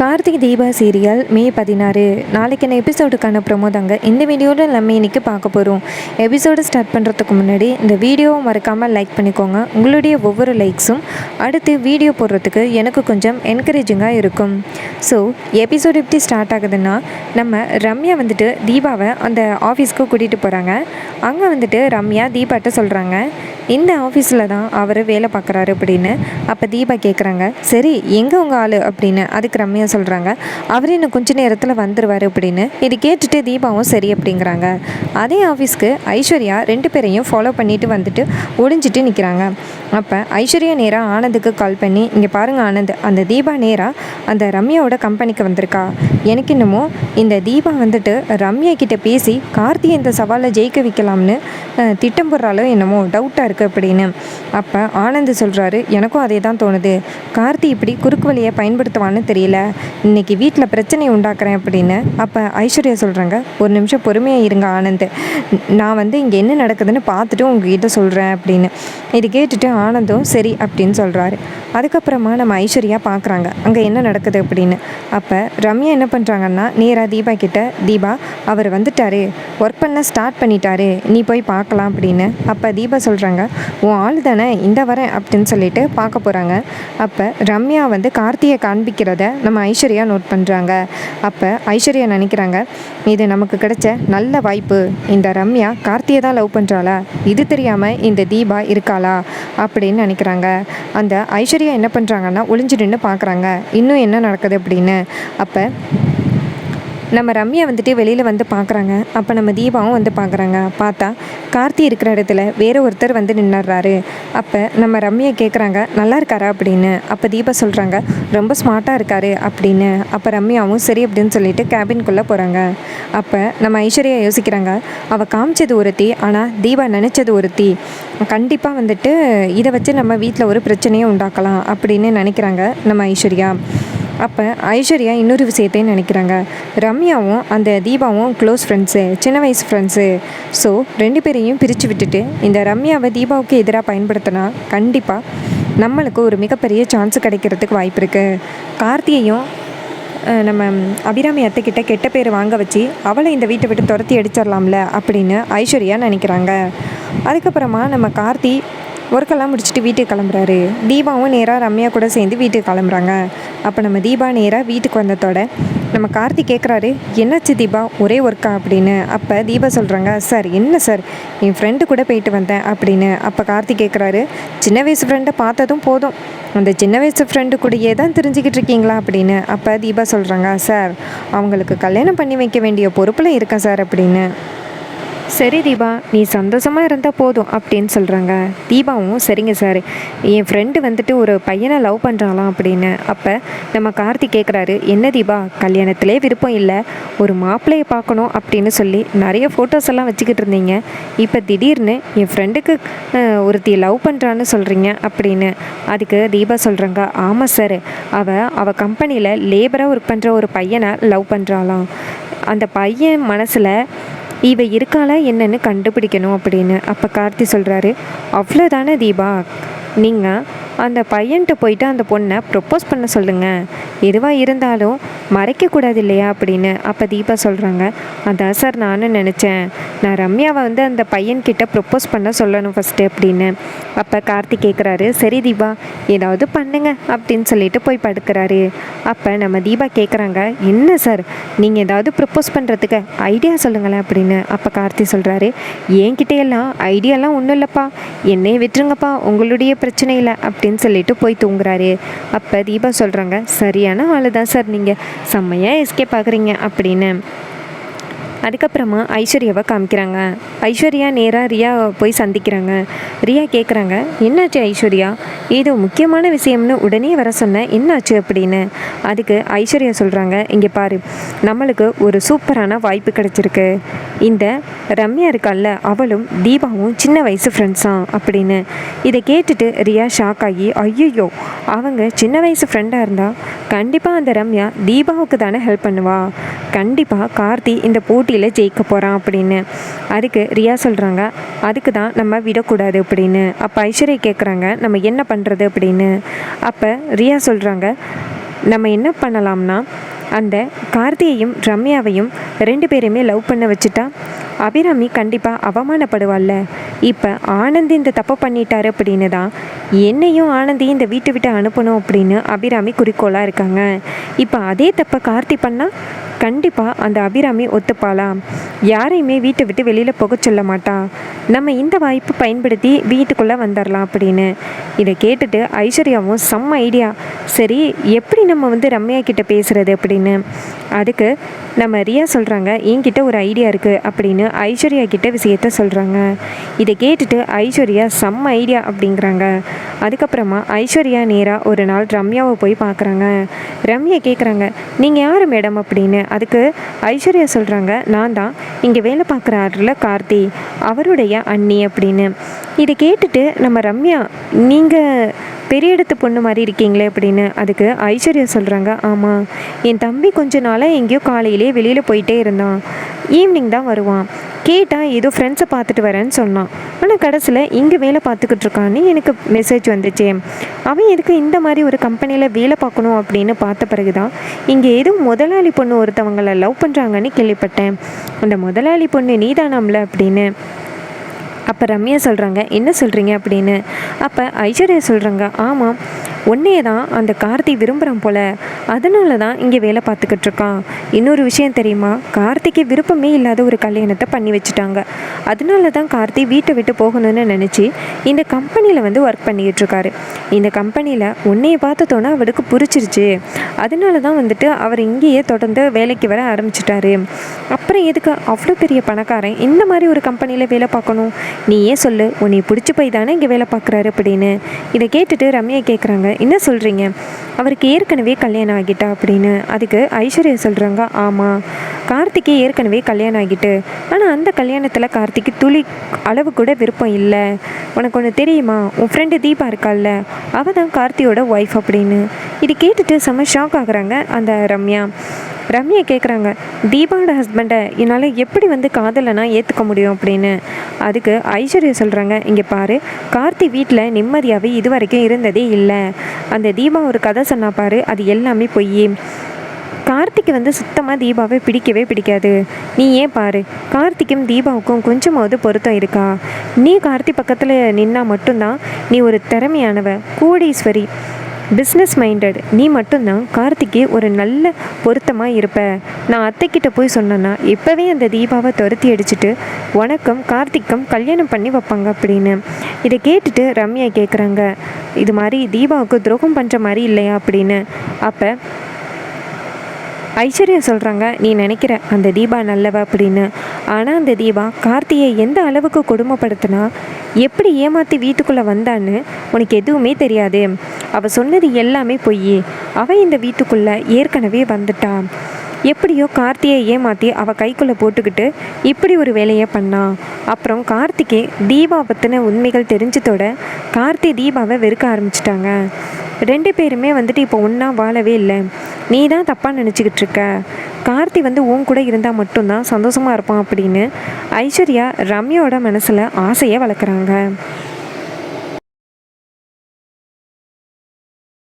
Karthik Deepa serial மே பதினாறு. நாளைக்கான எபிசோடுக்கான promo தாங்க. இந்த வீடியோவில் நம்ம இன்னைக்கு பார்க்க போகிறோம் எபிசோடு ஸ்டார்ட் பண்ணுறதுக்கு முன்னாடி இந்த வீடியோவை மறக்காமல் லைக் பண்ணிக்கோங்க. உங்களுடைய ஒவ்வொரு லைக்ஸும் அடுத்து வீடியோ போடுறதுக்கு எனக்கு கொஞ்சம் என்கரேஜிங்காக இருக்கும். ஸோ எபிசோடு எப்படி ஸ்டார்ட் ஆகுதுன்னா நம்ம ரம்யா வந்துட்டு தீபாவை அந்த ஆஃபீஸ்க்கு கூட்டிகிட்டு போகிறாங்க அங்கே வந்துட்டு ரம்யா தீபாட்ட சொல்கிறாங்க இந்த ஆஃபீஸில் தான் அவர் வேலை பார்க்குறாரு அப்படின்னு. அப்போ தீபா கேட்குறாங்க சரி எங்கே உங்கள் ஆள்? அப்படின்னு. அதுக்கு ரம்யா சொல்கிறாங்க அவர் இன்னும் கொஞ்ச நேரத்தில் வந்துடுவார் அப்படின்னு. இது கேட்டுட்டு தீபாவும் சரி அப்படிங்கிறாங்க. அதே ஆஃபீஸ்க்கு ஐஸ்வர்யா ரெண்டு பேரையும் ஃபாலோ பண்ணிட்டு வந்துட்டு ஒளிஞ்சிட்டு நிற்கிறாங்க அப்போ ஐஸ்வர்யா நேராக ஆனந்துக்கு கால் பண்ணி இங்கே பாருங்கள் ஆனந்த் அந்த தீபா நேராக அந்த ரம்யாவோட கம்பெனிக்கு வந்திருக்கா. எனக்கு என்னமோ இந்த தீபா வந்துட்டு ரம்யா கிட்ட பேசி கார்த்தியை இந்த சவாலை ஜெயிக்க வைக்கலாம்னு திட்டம் போடுறாலோ என்னமோ டவுட்டாக இருக்குது அப்படின்னு. அப்போ ஆனந்த் சொல்கிறாரு எனக்கும் அதே தான் தோணுது. கார்த்தி இப்படி குறுக்கு வழியை பயன்படுத்துவான்னு தெரியல. இன்னைக்கு வீட்டில் பிரச்சனை உண்டாக்குறேன் அப்படின்னு அப்போ ஐஸ்வர்யா சொல்கிறாங்க ஒரு நிமிஷம் பொறுமையாக இருங்க ஆனந்த். நான் வந்து இங்கே என்ன நடக்குதுன்னு பார்த்துட்டு உங்ககிட்ட சொல்கிறேன் அப்படின்னு. இது கேட்டுட்டு ஆனந்தும் சரி அப்படின்னு சொல்கிறாரு அதுக்கப்புறமா நம்ம ஐஸ்வர்யா பார்க்குறாங்க அங்கே என்ன நடக்குது? அப்படின்னு. அப்போ ரம்யா என்ன பண்ணுறாங்கன்னா நேராக தீபா கிட்ட தீபா அவர் வந்துட்டாரு. ஒர்க் பண்ண ஸ்டார்ட் பண்ணிட்டாரு. நீ போய் பார்க்கலாம் அப்படின்னு. அப்போ தீபா சொல்கிறாங்க உன் ஆள் தானே இந்த வரேன் அப்படின்னு சொல்லிட்டு பார்க்க போகிறாங்க அப்போ ரம்யா வந்து கார்த்தியை காண்பிக்கிறத நம்ம ஐஸ்வர்யா நோட் பண்ணுறாங்க அப்போ ஐஸ்வர்யா நினைக்கிறாங்க இது நமக்கு கிடைச்ச நல்ல வாய்ப்பு. இந்த ரம்யா கார்த்தியை தான் லவ் பண்ணுறாளா இது தெரியாமல் இந்த தீபா இருக்காளா? அப்படின்னு நினைக்கிறாங்க. அந்த ஐஸ்வர்யா என்ன பண்ணுறாங்கன்னா ஒளிஞ்சு நின்று பார்க்குறாங்க. இன்னும் என்ன நடக்குது அப்படின்னு. அப்போ நம்ம ரம்யா வந்துட்டு வெளியில் வந்து பார்க்குறாங்க அப்போ நம்ம தீபாவும் வந்து பார்க்குறாங்க பார்த்தா கார்த்தி இருக்கிற இடத்துல வேற ஒருத்தர் வந்து நின்னுறாரு அப்போ நம்ம ரம்யா கேட்குறாங்க நல்லா இருக்காரா? அப்படின்னு. அப்போ தீபா சொல்கிறாங்க ரொம்ப ஸ்மார்ட்டாக இருக்காரு அப்படின்னு. அப்போ ரம்யாவும் சரி அப்படின்னு சொல்லிட்டு கேபின்குள்ளே போகிறாங்க அப்போ நம்ம ஐஸ்வர்யா யோசிக்கிறாங்க அவள் காமிச்சது ஒருத்தி ஆனால் தீபா நினச்சது ஒருத்தி கண்டிப்பாக வந்துட்டு இதை வச்சு நம்ம வீட்டில் ஒரு பிரச்சனையை உண்டாக்கலாம் அப்படின்னு நினைக்கிறாங்க நம்ம ஐஸ்வர்யா. அப்போ ஐஸ்வர்யா இன்னொரு விஷயத்தையும் நினைக்கிறாங்க. ரம்யாவும் அந்த தீபாவும் க்ளோஸ் ஃப்ரெண்ட்ஸு சின்ன வயசு ஃப்ரெண்ட்ஸு ஸோ ரெண்டு பேரையும் பிரித்து விட்டுட்டு இந்த ரம்யாவை தீபாவுக்கு எதிராக பயன்படுத்தினா கண்டிப்பாக நம்மளுக்கு ஒரு மிகப்பெரிய சான்ஸ் கிடைக்கிறதுக்கு வாய்ப்பு இருக்குது கார்த்தியையும் நம்ம அபிராமி அத்தைக்கிட்ட கெட்ட பேர் வாங்க வச்சு அவளை இந்த வீட்டை விட்டு துரத்தி அடிச்சிடலாம்ல அப்படின்னு ஐஸ்வர்யா நினைக்கிறாங்க. அதுக்கப்புறமா நம்ம கார்த்தி ஒர்க்கெல்லாம் முடிச்சுட்டு வீட்டுக்கு கிளம்புறாரு. தீபாவும் நேராக ரம்யா கூட சேர்ந்து வீட்டுக்கு கிளம்புறாங்க. அப்போ நம்ம தீபா நேராக வீட்டுக்கு வந்ததோட நம்ம கார்த்தி கேட்குறாரு என்னாச்சு தீபா? ஒரே ஒர்க்கா அப்படின்னு. அப்போ தீபா சொல்கிறாங்க சார் என்ன சார்? என் ஃப்ரெண்டு கூட போயிட்டு வந்தேன். அப்படின்னு. அப்போ கார்த்தி கேட்குறாரு சின்ன வயசு ஃப்ரெண்டை பார்த்ததும் போதும். அந்த சின்ன வயசு ஃப்ரெண்டு கூடயே தான் தெரிஞ்சுக்கிட்டு இருக்கீங்களா? அப்படின்னு. அப்போ தீபா சொல்கிறாங்க சார் அவங்களுக்கு கல்யாணம் பண்ணி வைக்க வேண்டிய பொறுப்பில் இருக்கேன் சார். அப்படின்னு. சரி தீபா நீ சந்தோஷமாக இருந்தால் போதும் அப்படின்னு சொல்கிறாங்க தீபாவும் சரிங்க சார் என் ஃப்ரெண்டு வந்துட்டு ஒரு பையனை லவ் பண்ணுறாங்களாம் அப்படின்னு. அப்போ நம்ம கார்த்தி கேட்குறாரு என்ன தீபா கல்யாணத்திலே விருப்பம் இல்லை. ஒரு மாப்பிள்ளையை பார்க்கணும் அப்படின்னு சொல்லி நிறைய ஃபோட்டோஸ் எல்லாம் வச்சுக்கிட்டு இருந்தீங்க. இப்போ திடீர்னு என் ஃப்ரெண்டுக்கு ஒருத்தி லவ் பண்ணுறான்னு சொல்கிறீங்க அப்படின்னு. அதுக்கு தீபா சொல்கிறாங்க ஆமாம் சார் அவள் அவள் கம்பெனியில் லேபராக ஒர்க் பண்ணுற ஒரு பையனை லவ் பண்ணுறாளாம் அந்த பையன் மனசில் இவ இருக்காளா என்னன்னு கண்டுபிடிக்கணும் அப்படின்னு. அப்போ கார்த்தி சொல்கிறாரு அவ்வளோதானே தீபா? நீங்கள் அந்த பையன்கிட்ட போயிட்டு அந்த பொண்ணை ப்ரொப்போஸ் பண்ண சொல்லுங்கள் எதுவாக இருந்தாலும் மறைக்கக்கூடாது இல்லையா அப்படின்னு. அப்போ தீபா சொல்கிறாங்க அதான் சார் நானும் நினச்சேன். நான் ரம்யாவை வந்து அந்த பையன்கிட்ட ப்ரொப்போஸ் பண்ண சொல்லணும் ஃபஸ்ட்டு அப்படின்னு. அப்போ கார்த்தி கேட்குறாரு சரி தீபா ஏதாவது பண்ணுங்க அப்படின்னு சொல்லிட்டு போய் படுக்கிறாரு. அப்போ நம்ம தீபா கேட்குறாங்க என்ன சார் நீங்கள் ஏதாவது ப்ரப்போஸ் பண்ணுறதுக்கு ஐடியா சொல்லுங்களேன் அப்படின்னு. அப்போ கார்த்தி சொல்கிறாரு என்கிட்டயெல்லாம் ஐடியாலாம் ஒன்றும் இல்லைப்பா. என்னையே விட்டுருங்கப்பா உங்களுடைய பிரச்சனை இல்லை அப்படின்னு. சொல்லிட்டு போய் தூங்குறாரு. அப்போ தீபா சொல்கிறாங்க சரியான ஆள் தான் சார் நீங்கள் செம்மையாக எஸ்கேப் ஆகுறீங்க. அப்படின்னு. அதுக்கப்புறமா ஐஸ்வர்யாவை காமிக்கிறாங்க. ஐஸ்வர்யா நேராக ரியா போய் சந்திக்கிறாங்க. ரியா கேட்குறாங்க என்னாச்சு ஐஸ்வர்யா? ஏதோ முக்கியமான விஷயம்னு உடனே வர சொன்னேன் என்னாச்சு அப்படின்னு? அதுக்கு ஐஸ்வர்யா சொல்கிறாங்க இங்கே பாரு நம்மளுக்கு ஒரு சூப்பரான வாய்ப்பு கிடச்சிருக்கு. இந்த ரம்யா இருக்கால்ல அவளும் தீபாவும் சின்ன வயசு ஃப்ரெண்ட்ஸாம் அப்படின்னு. இதை கேட்டுட்டு ரியா ஷாக் ஆகி ஐயோ அவங்க சின்ன வயசு ஃப்ரெண்டாக இருந்தால் கண்டிப்பாக அந்த ரம்யா தீபாவுக்கு தானே ஹெல்ப் பண்ணுவா. கண்டிப்பாக கார்த்தி இந்த போட்டி போட்டியில் ஜெயிக்க போகிறான் அப்படின்னு. அதுக்கு ரியா சொல்கிறாங்க அதுக்கு தான் நம்ம விடக்கூடாது அப்படின்னு. அப்போ ஐஸ்வர்யா கேட்குறாங்க நம்ம என்ன பண்ணுறது அப்படின்னு. அப்போ ரியா சொல்கிறாங்க நம்ம என்ன பண்ணலாம்னா அந்த கார்த்தியையும் ரம்யாவையும் ரெண்டு பேரையுமே லவ் பண்ண வச்சுட்டா அபிராமி கண்டிப்பாக அவமானப்படுவாள்ல. இப்போ ஆனந்த் இந்த தப்பு பண்ணிட்டாரு அப்படின்னு தான் என்னையும் ஆனந்தையும் இந்த வீட்டை விட்டு அனுப்பணும் அப்படின்னு அபிராமி குறிக்கோளாக இருக்காங்க. இப்போ அதே தப்பை கார்த்தி பண்ணால் கண்டிப்பாக அந்த அபிராமி ஒத்துப்பாளா? யாரையுமே வீட்டை விட்டு வெளியில் போக சொல்ல மாட்டா. நம்ம இந்த வாய்ப்பு பயன்படுத்தி வீட்டுக்குள்ளே வந்துடலாம் அப்படின்னு. இதை கேட்டுட்டு ஐஸ்வர்யாவும் செம்ம ஐடியா சரி எப்படி நம்ம வந்து ரம்யா கிட்ட பேசுறது அப்படின்னு? அதுக்கு நம்ம ரியா சொல்கிறாங்க என்கிட்ட ஒரு ஐடியா இருக்குது அப்படின்னு ஐஸ்வர்யா கிட்ட விஷயத்த சொல்கிறாங்க இதை கேட்டுட்டு ஐஸ்வர்யா செம்ம ஐடியா அப்படிங்கிறாங்க. அதுக்கப்புறமா ஐஸ்வர்யா நேராக ஒரு நாள் ரம்யாவை போய் பார்க்குறாங்க. ரம்யா கேட்குறாங்க நீங்கள் யார் மேடம் அப்படின்னு? அதுக்கு ஐஸ்வர்யா சொல்கிறாங்க நான் தான். இங்கே வேலை பார்க்குறாருல கார்த்தி அவருடைய அண்ணி அப்படின்னு. இதை கேட்டுட்டு நம்ம ரம்யா நீங்கள் பெரிய இடத்து பொண்ணு மாதிரி இருக்கீங்களே அப்படின்னு. அதுக்கு ஐஸ்வர்யா சொல்கிறாங்க ஆமாம் என் தம்பி கொஞ்ச நாளாக எங்கேயோ காலையிலே வெளியில் போயிட்டே இருந்தான். ஈவினிங் தான் வருவான். கேட்டால் ஏதோ ஃப்ரெண்ட்ஸை பார்த்துட்டு வரேன்னு சொன்னான். ஆனால் கடைசியில் இங்கே வேலை பார்த்துக்கிட்டு இருக்கான்னு எனக்கு மெசேஜ் வந்துச்சு. அவன் எதுக்கு இந்த மாதிரி ஒரு கம்பெனியில் வேலை பார்க்கணும் அப்படின்னு பார்த்த பிறகு தான் இங்கே ஏதோ முதலாளி பொண்ணு ஒருத்தவங்களை லவ் பண்ணுறாங்கன்னு கேள்விப்பட்டேன். அந்த முதலாளி பொண்ணு நீதானாம்ல? அப்படின்னு. அப்போ ரம்யா சொல்கிறாங்க என்ன சொல்கிறீங்க அப்படின்னு. அப்போ ஐஸ்வர்யா சொல்கிறாங்க ஆமாம் உன்னையே தான் அந்த கார்த்தி விரும்புகிறான் போல. அதனால தான் இங்கே வேலை பார்த்துக்கிட்டு இருக்கான் இன்னொரு விஷயம் தெரியுமா? கார்த்திக்கு விருப்பமே இல்லாத ஒரு கல்யாணத்தை பண்ணி வச்சுட்டாங்க. அதனால தான் கார்த்தி வீட்டை விட்டு போகணும்னு நினச்சி இந்த கம்பெனியில் வந்து ஒர்க் பண்ணிக்கிட்டு இருக்காரு இந்த கம்பெனியில் உன்னையை பார்த்ததோன்னா அவருக்கு பிடிச்சிருச்சு அதனால தான் வந்துட்டு அவர் இங்கேயே தொடர்ந்து வேலைக்கு வர ஆரம்பிச்சிட்டாரு. அப்புறம் எதுக்கு அவ்வளோ பெரிய பணக்காரன் இந்த மாதிரி ஒரு கம்பெனியில் வேலை பார்க்கணும்? நீ ஏன் சொல்லு உன்னை பிடிச்சி போய் தானே இங்கே வேலை பார்க்குறாரு அப்படின்னு. இதை கேட்டுட்டு ரம்யா கேட்குறாங்க என்ன சொல்கிறீங்க அவருக்கு ஏற்கனவே கல்யாணம் ஆகிட்டா அப்படின்னு. அதுக்கு ஐஸ்வர்யா சொல்கிறாங்க ஆமாம் கார்த்திக்கு ஏற்கனவே கல்யாணம் ஆகிட்டு. ஆனால் அந்த கல்யாணத்தில் கார்த்திக்கு துளி அளவு கூட விருப்பம் இல்லை. உனக்கு ஒன்று தெரியுமா? உன் ஃப்ரெண்டு தீபா இருக்கால்ல அவள் தான் கார்த்தியோட ஒய்ஃப் அப்படின்னு. இது கேட்டுட்டு செம்ம ஷாக் ஆகுறாங்க அந்த ரம்யா. ரம்யா கேட்குறாங்க தீபாவோட ஹஸ்பண்டை என்னால் எப்படி வந்து காதலைனா ஏற்றுக்க முடியும்? அப்படின்னு. அதுக்கு ஐஸ்வர்யா சொல்கிறாங்க இங்கே பாரு கார்த்தி வீட்டில் நிம்மதியாகவே இது வரைக்கும் இருந்ததே இல்லை. அந்த தீபா ஒரு கதை சொன்னா பாரு அது எல்லாமே பொய் கார்த்திக்கு வந்து சுத்தமாக தீபாவை பிடிக்கவே பிடிக்காது. நீ ஏன் பாரு கார்த்திக்கும் தீபாவுக்கும் கொஞ்சமாவது பொருத்தம் இருக்கா? நீ கார்த்தி பக்கத்தில் நின்னா மட்டும்தான் நீ ஒரு திறமையானவ கோடீஸ்வரி. பிஸ்னஸ் மைண்டட் நீ மட்டும்தான் கார்த்திக்கு ஒரு நல்ல பொருத்தமாக இருப்ப. நான் அத்தைக்கிட்ட போய் சொன்னேன்னா இப்போவே அந்த தீபாவை துரத்தி அடிச்சுட்டு உனக்கும் கார்த்திக்கும் கல்யாணம் பண்ணி வைப்பாங்க அப்படின்னு. இதை கேட்டுட்டு ரம்யா கேட்குறாங்க இது மாதிரி தீபாவுக்கு துரோகம் பண்ணுற மாதிரி இல்லையா? அப்படின்னு. அப்போ ஐஸ்வர்யா சொல்கிறாங்க நீ நினைக்கிற அந்த தீபா நல்லவ? அப்படின்னு. ஆனால் அந்த தீபா கார்த்தியை எந்த அளவுக்கு கொடுமைப்படுத்தினா எப்படி ஏமாற்றி வீட்டுக்குள்ளே வந்தான்னு உனக்கு எதுவுமே தெரியாது. அவள் சொன்னது எல்லாமே பொய் அவள் இந்த வீட்டுக்குள்ளே ஏற்கனவே வந்துட்டான் எப்படியோ கார்த்தியை ஏமாற்றி அவள் கைக்குள்ளே போட்டுக்கிட்டு இப்படி ஒரு வேலையை பண்ணான் அப்புறம் கார்த்திகே தீபா பற்றின உண்மைகள் தெரிஞ்சதோட கார்த்தி தீபாவை வெறுக்க ஆரம்பிச்சிட்டாங்க. ரெண்டு பேருமே வந்துட்டு இப்போ ஒன்றா வாழவே இல்லை. நீ தான் தப்பாக நினச்சிக்கிட்டு இருக்க. கார்த்தி வந்து உன் கூட இருந்தால் மட்டும்தான் சந்தோஷமாக இருப்பான் அப்படின்னு ஐஸ்வர்யா ரம்யாவோட மனசில் ஆசையை வளர்க்குறாங்க.